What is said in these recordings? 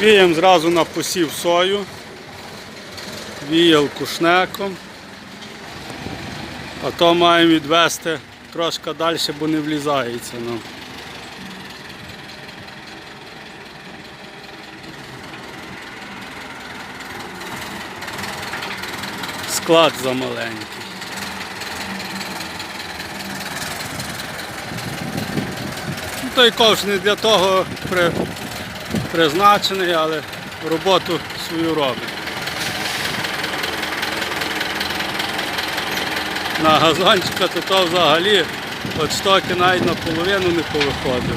Віємо зразу на посів сою, віял кушнеком, а то маємо відвести трошки далі, бо не влізається нам. Склад замаленький. Ну, Той ковш не для того при, призначений, але роботу свою робить. На газончика то, то взагалі от штоки навіть наполовину не повиходив.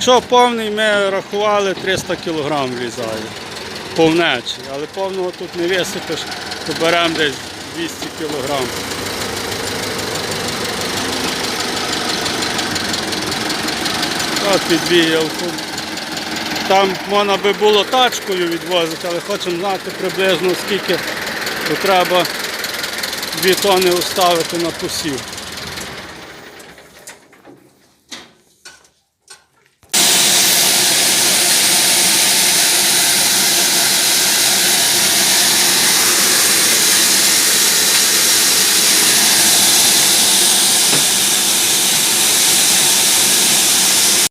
Що повний ми рахували 300 кг влізає. Повнечий, але повного тут не висипеш, то беремо десь 200 кг. От підвіялку. Там можна би було тачкою відвозити, але хочемо знати приблизно скільки треба 2 тони уставити на посів.